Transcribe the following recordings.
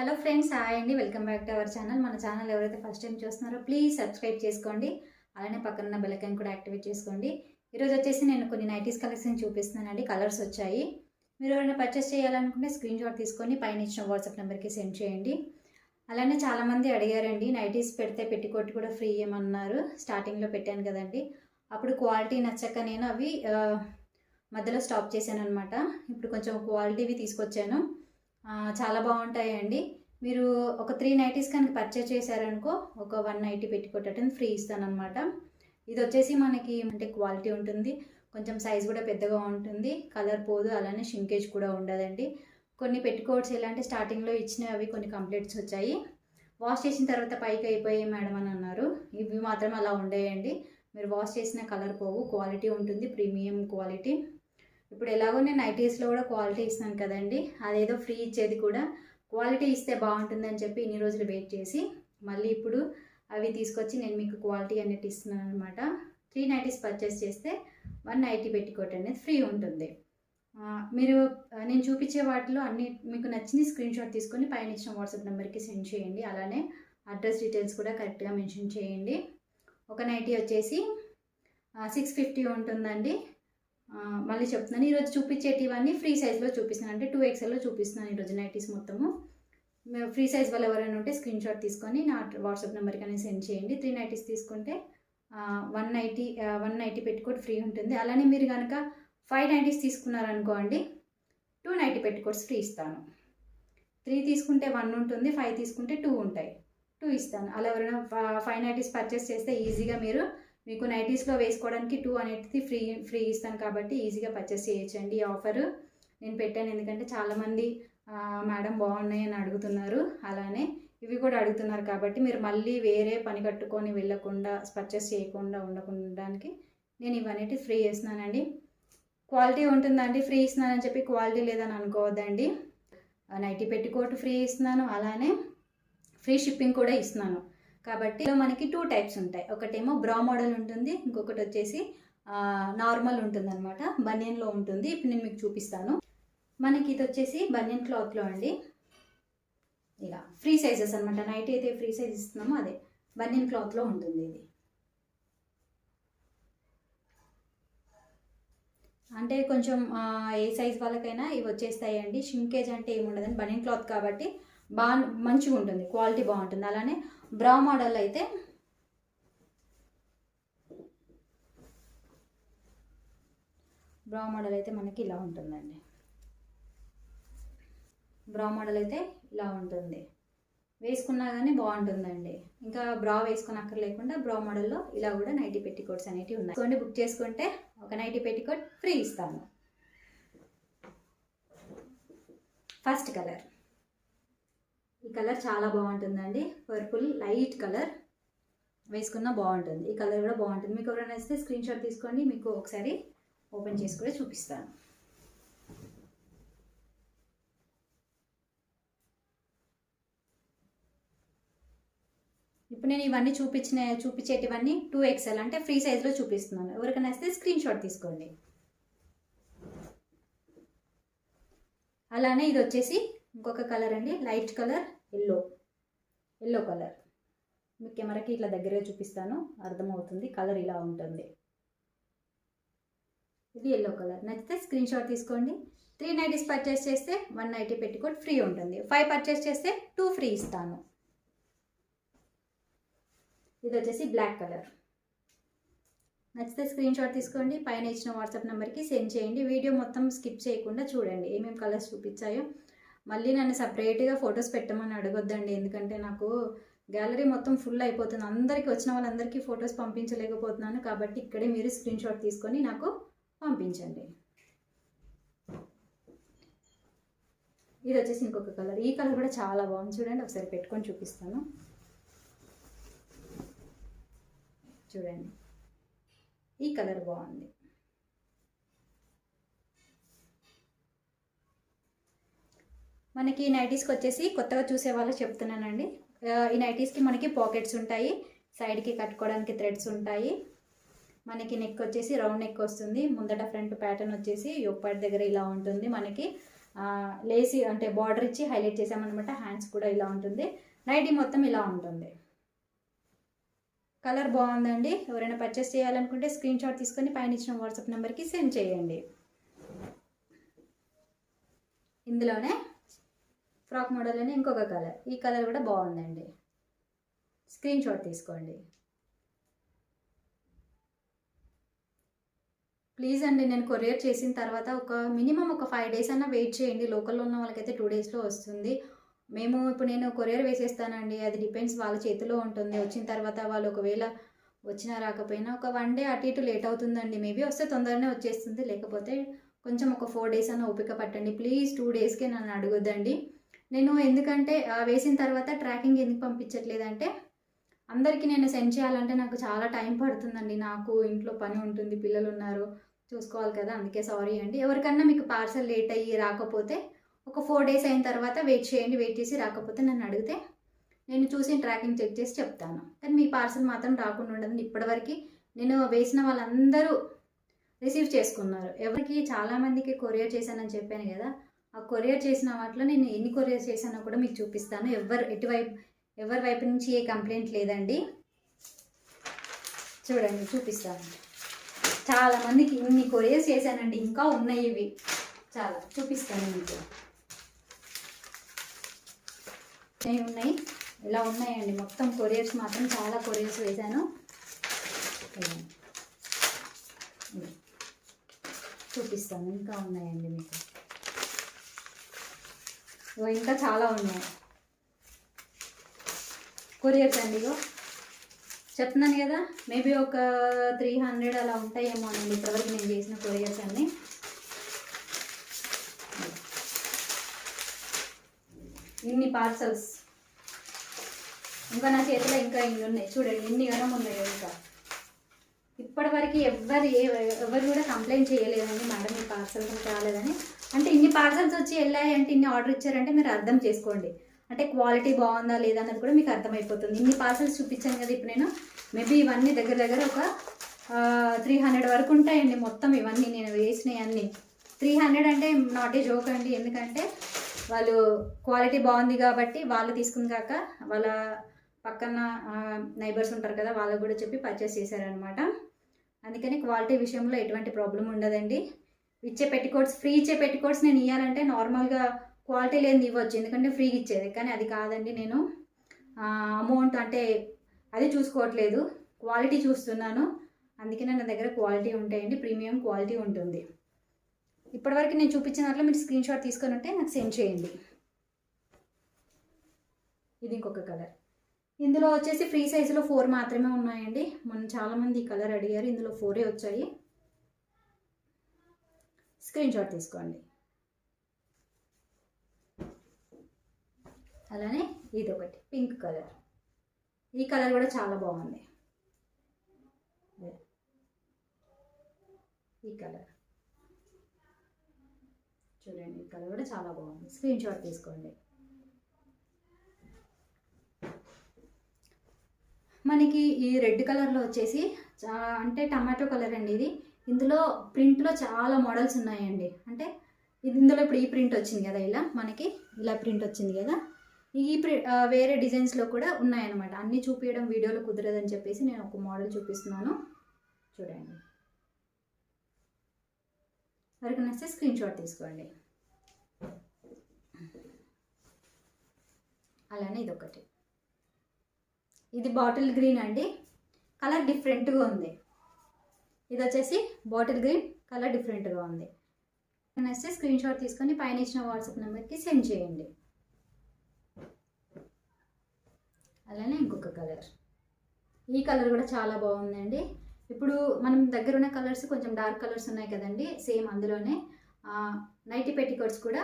Hello friends hi అండి. Welcome back to our channel మన channel ఎవరైతే ఫస్ట్ టైం చూస్తున్నారో ప్లీజ్ సబ్స్క్రైబ్ చేసుకోండి. అలానే పక్కన ఉన్న బెల్ కూడా యాక్టివేట్ చేసుకోండి. ఈరోజు వచ్చేసి నేను కొన్ని నైటీస్ కలెక్షన్ చూపిస్తున్నానండి. కలర్స్ వచ్చాయి. మీరు ఎవరైనా పర్చేస్ చేయాలనుకుంటే స్క్రీన్ షాట్ తీసుకొని పైన ఇచ్చిన వాట్సాప్ నెంబర్కి సెండ్ చేయండి. అలానే చాలామంది అడిగారండి నైటీస్ పెడితే పెట్టికోట్ కూడా ఫ్రీ ఏమన్నారు స్టార్టింగ్లో పెట్టాను కదండి. అప్పుడు క్వాలిటీ నచ్చక నేను అవి మధ్యలో స్టాప్ చేశాను అనమాట ఇప్పుడు కొంచెం క్వాలిటీవి తీసుకొచ్చాను. చాలా బాగుంటాయండి. మీరు ఒక త్రీ నైటీస్ కనుక పర్చేజ్ చేశారనుకో ఒక వన్ నైటీ పెట్టుకోవటం ఫ్రీ ఇస్తానమాట ఇది వచ్చేసి మనకి అంటే క్వాలిటీ ఉంటుంది. కొంచెం సైజ్ కూడా పెద్దగా ఉంటుంది. కలర్ పోదు అలానే షింకేజ్ కూడా ఉండదండి. కొన్ని పెట్టుకోవచ్చు. ఎలా అంటే స్టార్టింగ్లో ఇచ్చినవి అవి కొన్ని కంప్లీట్స్ వచ్చాయి. వాష్ చేసిన తర్వాత పైకి అయిపోయాయి మేడం అని అన్నారు. ఇవి మాత్రం అలా ఉండేయండి. మీరు వాష్ చేసిన కలర్ పోవు క్వాలిటీ ఉంటుంది ప్రీమియం క్వాలిటీ ఇప్పుడు ఎలాగో నేను నైటీస్లో కూడా క్వాలిటీ ఇస్తున్నాను కదండి. అదేదో ఫ్రీ ఇచ్చేది కూడా క్వాలిటీ ఇస్తే బాగుంటుందని చెప్పి ఇన్ని రోజులు వెయిట్ చేసి మళ్ళీ ఇప్పుడు అవి తీసుకొచ్చి నేను మీకు క్వాలిటీ అనేది ఇస్తున్నాను అనమాట త్రీ నైటీస్ పర్చేస్ చేస్తే వన్ నైటీ పెట్టుకోవటం అనేది ఫ్రీ ఉంటుంది. మీరు నేను చూపించే వాటిలో అన్ని మీకు నచ్చిన స్క్రీన్ షాట్ తీసుకొని పైన ఇచ్చిన వాట్సాప్ నెంబర్కి సెండ్ చేయండి. అలానే అడ్రస్ డీటెయిల్స్ కూడా కరెక్ట్గా మెన్షన్ చేయండి. ఒక నైటీ వచ్చేసి సిక్స్ ఫిఫ్టీ ఉంటుందండి. మళ్ళీ చెప్తున్నాను. ఈరోజు చూపించేటివన్నీ ఫ్రీ సైజ్లో చూపిస్తున్నాను. అంటే టూ ఎక్స్ఎల్లో చూపిస్తున్నాను ఈరోజు నైటీస్ మొత్తము. ఫ్రీ సైజ్ వాళ్ళు ఎవరైనా ఉంటే స్క్రీన్ షాట్ తీసుకొని నా వాట్సాప్ నెంబర్కి అనేది సెండ్ చేయండి. త్రీ నైటీస్ తీసుకుంటే one nightie one nightie petticoat free ఉంటుంది. అలానే మీరు కనుక ఫైవ్ నైటీస్ తీసుకున్నారనుకోండి టూ నైటీ పెట్టుకోట్స్ ఫ్రీ ఇస్తాను. త్రీ తీసుకుంటే వన్ ఉంటుంది ఫైవ్ తీసుకుంటే టూ ఉంటాయి. టూ ఇస్తాను. అలా ఎవరైనా ఫైవ్ నైటీస్ పర్చేస్ చేస్తే ఈజీగా మీరు మీకు నైటీస్లో వేసుకోవడానికి టూ అనేది ఫ్రీ ఫ్రీ ఇస్తాను కాబట్టి ఈజీగా పర్చేస్ చేయొచ్చండి ఈ ఆఫర్ నేను పెట్టాను ఎందుకంటే చాలామంది మేడం బాగున్నాయి అని అడుగుతున్నారు. అలానే ఇవి కూడా అడుగుతున్నారు కాబట్టి మీరు మళ్ళీ వేరే పని కట్టుకొని వెళ్ళకుండా పర్చేస్ చేయకుండా ఉండకుండానికి నేను ఇవన్నీ ఫ్రీ చేస్తున్నానండి క్వాలిటీ ఉంటుందండి ఫ్రీ ఇస్తున్నానని చెప్పి క్వాలిటీ లేదని అనుకోవద్దండి. నైటీ పెట్టుకోట్ ఫ్రీ ఇస్తున్నాను. అలానే ఫ్రీ షిప్పింగ్ కూడా ఇస్తున్నాను. కాబట్టి మనకి టూ టైప్స్ ఉంటాయి. ఒకటేమో బ్రా మోడల్ ఉంటుంది ఇంకొకటి వచ్చేసి నార్మల్ ఉంటుంది అనమాట బనియన్లో ఉంటుంది. ఇప్పుడు నేను మీకు చూపిస్తాను. మనకి ఇది వచ్చేసి బనియన్ క్లాత్లో అండి. ఇలా ఫ్రీ సైజెస్ అనమాట నైట్ అయితే ఫ్రీ సైజ్ ఇస్తున్నామో అదే. బనియన్ క్లాత్లో ఉంటుంది ఇది. అంటే కొంచెం ఏ సైజ్ వాళ్ళకైనా ఇవి వచ్చేస్తాయండి. షింకేజ్ అంటే ఏముండదండి. బనియన్ క్లాత్ కాబట్టి బాగా మంచిగా ఉంటుంది క్వాలిటీ బాగుంటుంది. అలానే బ్రా మోడల్ అయితే బ్రా మోడల్ అయితే మనకి ఇలా ఉంటుందండి. బ్రా మోడల్ అయితే ఇలా ఉంటుంది. వేసుకున్నా కానీ బాగుంటుందండి. ఇంకా బ్రా వేసుకుని లేకుండా బ్రా మోడల్లో ఇలా కూడా నైటీ పెట్టికోట్స్ అనేవి ఉన్నాయి. కొన్ని బుక్ చేసుకుంటే ఒక నైటీ పెట్టికోట్ ఫ్రీ ఇస్తాను. First colour. ఈ కలర్ చాలా బాగుంటుందండి. పర్పుల్ లైట్ కలర్ వేసుకున్నా బాగుంటుంది. ఈ కలర్ కూడా బాగుంటుంది. మీకు ఎవరైనా ఇస్తే స్క్రీన్ షాట్ తీసుకోండి. మీకు ఒకసారి ఓపెన్ చేసి కూడా చూపిస్తాను. ఇప్పుడు నేను ఇవన్నీ చూపించిన చూపించేటివన్నీ టూ ఎక్స్ఎల్ అంటే ఫ్రీ సైజ్లో చూపిస్తున్నాను. ఎవరికైనా ఇస్తే స్క్రీన్ షాట్ తీసుకోండి. అలానే ఇది వచ్చేసి ఇంకొక కలర్ అండి light colour yellow yellow colour. మీ కెమెరాకి ఇట్లా దగ్గరగా చూపిస్తాను అర్థమవుతుంది కలర్ ఇలా ఉంటుంది. ఇది ఎల్లో కలర్. నచ్చితే స్క్రీన్ షాట్ తీసుకోండి. త్రీ నైటీస్ పర్చేస్ చేస్తే వన్ నైటీ పెట్టుకోటి ఫ్రీ ఉంటుంది. ఫైవ్ పర్చేస్ చేస్తే టూ ఫ్రీ ఇస్తాను. ఇది వచ్చేసి బ్లాక్ కలర్. నచ్చితే స్క్రీన్ షాట్ తీసుకోండి. పైన ఇచ్చిన వాట్సాప్ నెంబర్కి సెండ్ చేయండి. వీడియో మొత్తం స్కిప్ చేయకుండా చూడండి. ఏమేమి కలర్స్ చూపించాయో. మళ్ళీ నన్ను సపరేట్గా ఫొటోస్ పెట్టమని అడగొద్దండి. ఎందుకంటే నాకు గ్యాలరీ మొత్తం ఫుల్ అయిపోతుంది. అందరికీ వచ్చిన వాళ్ళందరికీ ఫొటోస్ పంపించలేకపోతున్నాను. కాబట్టి ఇక్కడే మీరు స్క్రీన్ షాట్ తీసుకొని నాకు పంపించండి. ఇది వచ్చేసి ఇంకొక కలర్. ఈ కలర్ కూడా చాలా బాగుంది. చూడండి ఒకసారి పెట్టుకొని చూపిస్తాను. చూడండి. ఈ కలర్ బాగుంది. మనకి ఈ నైటీస్కి వచ్చేసి కొత్తగా చూసే వాళ్ళకి చెప్తున్నానండి. ఈ నైటీస్కి మనకి పాకెట్స్ ఉంటాయి. సైడ్కి కట్టుకోవడానికి థ్రెడ్స్ ఉంటాయి. మనకి నెక్ వచ్చేసి రౌండ్ నెక్ వస్తుంది. ముందట ఫ్రంట్ ప్యాటర్న్ వచ్చేసి యొప్పాటి దగ్గర ఇలా ఉంటుంది మనకి. లేసి అంటే బార్డర్ ఇచ్చి హైలైట్ చేసామన్నమాట. హ్యాండ్స్ కూడా ఇలా ఉంటుంది. నైటీ మొత్తం ఇలా ఉంటుంది. కలర్ బాగుందండి. ఎవరైనా పర్చేస్ చేయాలనుకుంటే స్క్రీన్ షాట్ తీసుకొని పైన ఇచ్చిన వాట్సాప్ నెంబర్కి సెండ్ చేయండి. ఇందులోనే ఫ్రాక్ మోడల్లోనే ఇంకొక కలర్ ఈ కలర్ కూడా బాగుందండి. స్క్రీన్ షాట్ తీసుకోండి. ప్లీజ్ అండి నేను కొరియర్ చేసిన తర్వాత ఒక మినిమం ఒక ఫైవ్ డేస్ అన్నా వెయిట్ చేయండి. లోకల్లో ఉన్న వాళ్ళకైతే టూ డేస్లో వస్తుంది. మేము ఇప్పుడు నేను కొరియర్ వేసేస్తానండి. అది డిపెండ్స్ వాళ్ళ చేతిలో ఉంటుంది. వచ్చిన తర్వాత వాళ్ళు ఒకవేళ వచ్చినా రాకపోయినా ఒక వన్ డే అటు ఇటు లేట్ అవుతుందండి. మేబీ వస్తే తొందరనే వచ్చేస్తుంది. లేకపోతే కొంచెం ఒక ఫోర్ డేస్ అన్న ఓపిక పట్టండి. ప్లీజ్ టూ డేస్కే నన్ను అడగొద్దండి. నేను ఎందుకంటే వేసిన తర్వాత ట్రాకింగ్ ఎందుకు పంపించట్లేదంటే అందరికీ నేను సెండ్ చేయాలంటే నాకు చాలా టైం పడుతుందండి. నాకు ఇంట్లో పని ఉంటుంది పిల్లలు ఉన్నారు చూసుకోవాలి కదా అందుకే సారీ అండి. ఎవరికన్నా మీకు పార్సల్ లేట్ అయ్యి రాకపోతే ఒక ఫోర్ డేస్ అయిన తర్వాత వెయిట్ చేయండి వెయిట్ చేసి రాకపోతే నన్ను అడిగితే నేను చూసి ట్రాకింగ్ చెక్ చేసి చెప్తాను. కానీ మీ పార్సల్ మాత్రం రాకుండా ఉండదు. ఇప్పటివరకు నేను వేసిన వాళ్ళందరూ రిసీవ్ చేసుకున్నారు. ఎవరికి చాలామందికి కొరియర్ చేశానని చెప్పాను కదా ఆ కొరియర్ చేసిన వాటిలో నేను ఎన్ని కొరియర్ చేశానో కూడా మీకు చూపిస్తాను. ఎవరు ఎటువైపు ఎవరి వైపు నుంచి ఏ కంప్లైంట్ లేదండి. చూడండి చూపిస్తాను. చాలా మందికి ఇన్ని కొరియర్స్ చేశానండి ఇంకా ఉన్నాయి ఇవి. చాలా చూపిస్తాను మీకు. ఇవి ఉన్నాయి. ఇలా ఉన్నాయండి. మొత్తం కొరియర్స్ మాత్రం చాలా కొరియర్స్ వేశాను. చూపిస్తాను ఇంకా ఉన్నాయండి మీకు. ఇంకా చాలా ఉన్నాయి. కొరియర్స్ అండి ఇగో. చెప్తున్నాను కదా మేబీ ఒక త్రీ హండ్రెడ్ అలా ఉంటాయేమో అండి ఇప్పటివరకు నేను చేసిన కొరియర్స్ అన్నీ. ఇన్ని పార్సల్స్. ఇంకా నా చేతిలో ఇంకా ఇన్ని ఉన్నాయి. చూడండి ఇన్ని గణం ఉన్నాయి ఇంకా. ఇప్పటివరకు ఎవ్వరు ఏ ఎవరు కూడా కంప్లైంట్ చేయలేదండి. మేడం ఈ పార్సల్స్ రాలేదని. అంటే ఇన్ని పార్సల్స్ వచ్చి వెళ్ళాయి అంటే ఇన్ని ఆర్డర్ ఇచ్చారంటే మీరు అర్థం చేసుకోండి. అంటే క్వాలిటీ బాగుందా లేదా అన్నది కూడా మీకు అర్థమైపోతుంది. ఇన్ని పార్సల్స్ చూపించాను కదా ఇప్పుడు నేను. మేబీ ఇవన్నీ దగ్గర దగ్గర ఒక త్రీ హండ్రెడ్ వరకు ఉంటాయండి మొత్తం ఇవన్నీ. నేను వేసినవి అన్నీ. త్రీ హండ్రెడ్ అంటే నాట్ ఏ జోక్ అండి. ఎందుకంటే వాళ్ళు క్వాలిటీ బాగుంది కాబట్టి వాళ్ళు తీసుకుంది కాక వాళ్ళ పక్కన నైబర్స్ ఉంటారు కదా వాళ్ళకు కూడా చెప్పి పర్చేస్ చేశారనమాట అందుకని క్వాలిటీ విషయంలో ఎటువంటి ప్రాబ్లం ఉండదండి. ఇచ్చే పెట్టికోట్స్ ఫ్రీ ఇచ్చే పెట్టికోట్స్ నేను ఇవ్వాలంటే నార్మల్గా క్వాలిటీ లేనిది ఇవ్వచ్చు. ఎందుకంటే ఫ్రీగా ఇచ్చేది. కానీ అది కాదండి నేను. అమౌంట్ అంటే అది చూసుకోవట్లేదు. క్వాలిటీ చూస్తున్నాను. అందుకనే నా దగ్గర క్వాలిటీ ఉంటాయండి. ప్రీమియం క్వాలిటీ ఉంటుంది. ఇప్పటివరకు నేను చూపించిన దాంట్లో మీరు స్క్రీన్ షాట్ తీసుకొని ఉంటే నాకు సెండ్ చేయండి. ఇది ఇంకొక కలర్. ఇందులో వచ్చేసి ఫ్రీ సైజులో ఫోర్ మాత్రమే ఉన్నాయండి. మొన్న చాలామంది ఈ కలర్ అడిగారు. ఇందులో ఫోరే వచ్చాయి. స్క్రీన్ షాట్ తీసుకోండి. అలానే ఇది ఒకటి పింక్ కలర్. ఈ కలర్ కూడా చాలా బాగుంది. ఈ కలర్. చూడండి ఈ కలర్ కూడా చాలా బాగుంది. స్క్రీన్ షాట్ తీసుకోండి. మనకి ఈ రెడ్ కలర్లో వచ్చేసి అంటే టమాటో కలర్ అండి ఇది. ఇందులో ప్రింట్లో చాలా మోడల్స్ ఉన్నాయండి. అంటే ఇది ఇందులో ఇప్పుడు ఈ ప్రింట్ వచ్చింది కదా ఇలా మనకి ఇలా ప్రింట్ వచ్చింది కదా. ఈ ప్రి వేరే డిజైన్స్లో కూడా ఉన్నాయన్నమాట. అన్నీ చూపించడం వీడియోలో కుదరదని చెప్పేసి నేను ఒక మోడల్ చూపిస్తున్నాను. చూడండి. వరకు నచ్చితే స్క్రీన్ షాట్ తీసుకోండి. అలానే ఇదొకటి ఇది బాటిల్ గ్రీన్ అండి. కలర్ డిఫరెంట్గా ఉంది. ఇది వచ్చేసి బాటిల్ గ్రీన్ కలర్ డిఫరెంట్గా ఉంది. నచ్చితే స్క్రీన్ షాట్ తీసుకొని పైన ఇచ్చిన వాట్సాప్ నెంబర్కి సెండ్ చేయండి. అలానే ఇంకొక కలర్. ఈ కలర్ కూడా చాలా బాగుందండి. ఇప్పుడు మనం దగ్గర ఉన్న కలర్స్ కొంచెం డార్క్ కలర్స్ ఉన్నాయి కదండి సేమ్ అందులోనే. నైటీ పెట్టికోట్స్ కూడా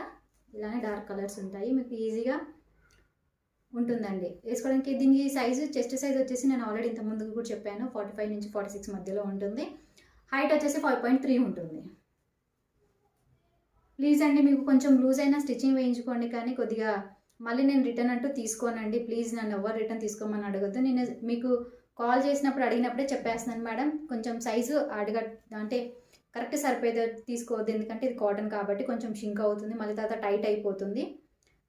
ఇలానే డార్క్ కలర్స్ ఉంటాయి. మీకు ఈజీగా ఉంటుందండి. వేసుకోవడానికి దీనికి సైజు చెస్ట్ సైజ్ వచ్చేసి నేను ఆల్రెడీ ఇంత ముందు కూడా చెప్పాను. ఫార్టీ ఫైవ్ నుంచి ఫార్టీ సిక్స్ మధ్యలో ఉంటుంది. హైట్ వచ్చేసి ఫైవ్ పాయింట్ త్రీ ఉంటుంది. ప్లీజ్ అండి మీకు కొంచెం లూజ్ అయినా స్టిచ్చింగ్ వేయించుకోండి కానీ కొద్దిగా మళ్ళీ నేను రిటర్న్ అంటూ తీసుకోనండి. ప్లీజ్ నన్ను ఎవరు రిటర్న్ తీసుకోమని అడగద్దు. నేను మీకు కాల్ చేసినప్పుడు అడిగినప్పుడే చెప్పేస్తున్నాను మేడం. కొంచెం సైజు అడగ అంటే కరెక్ట్ సరిపోయేది తీసుకోవద్దు. ఎందుకంటే ఇది కాటన్ కాబట్టి కొంచెం షింక్ అవుతుంది. మళ్ళీ తర్వాత టైట్ అయిపోతుంది.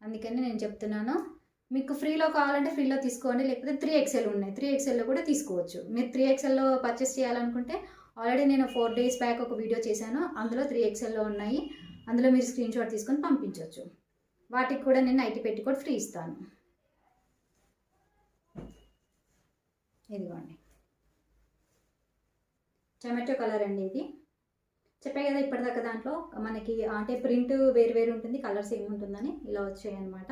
అందుకని నేను చెప్తున్నాను. మీకు ఫ్రీలో కావాలంటే ఫ్రీలో తీసుకోండి. లేకపోతే త్రీ ఎక్స్ఎల్ ఉన్నాయి. త్రీ ఎక్స్ఎల్లో కూడా తీసుకోవచ్చు. మీరు త్రీ ఎక్స్ఎల్లో పర్చేస్ చేయాలనుకుంటే ఆల్రెడీ నేను ఫోర్ డేస్ బ్యాక్ ఒక వీడియో చేశాను. అందులో త్రీ ఎక్స్ఎల్లో ఉన్నాయి. అందులో మీరు స్క్రీన్ షాట్ తీసుకొని పంపించవచ్చు వాటికి కూడా నేను ఐటీ పెట్టి కూడా ఫ్రీ ఇస్తాను. ఇదిగోండి. టమాటో కలర్ అండి ఇది. చెప్పే కదా ఇప్పటిదాకా దాంట్లో మనకి అంటే ప్రింట్ వేరు వేరు ఉంటుంది కలర్స్ ఏముంటుందని ఇలా వచ్చాయి అనమాట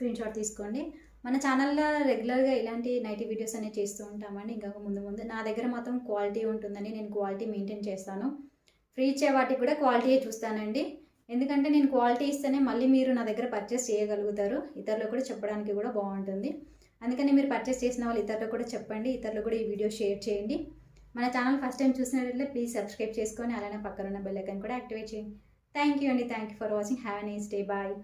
స్క్రీన్ షాట్ తీసుకోండి. మన ఛానల్లో రెగ్యులర్గా ఇలాంటి నైటీ వీడియోస్ అనేవి చేస్తూ ఉంటామండి. ఇంకా ముందు ముందు నా దగ్గర మాత్రం క్వాలిటీ ఉంటుందని నేను క్వాలిటీ మెయింటైన్ చేస్తాను. ఫ్రీ ఇచ్చే వాటికి కూడా క్వాలిటీయే చూస్తానండి. ఎందుకంటే నేను క్వాలిటీ ఇస్తేనే మళ్ళీ మీరు నా దగ్గర పర్చేస్ చేయగలుగుతారు. ఇతరులకు కూడా చెప్పడానికి కూడా బాగుంటుంది. అందుకని మీరు పర్చేస్ చేసిన వాళ్ళు ఇతరులకు కూడా చెప్పండి. ఇతరులకు కూడా ఈ వీడియో షేర్ చేయండి. మన ఛానల్ ఫస్ట్ టైం చూసినట్లయితే ప్లీజ్ సబ్స్క్రైబ్ చేసుకొని అలానే పక్కన ఉన్న బెల్ కూడా యాక్టివేట్ చేయండి. థ్యాంక్ యూ అండి. Thank you for watching have nice day bye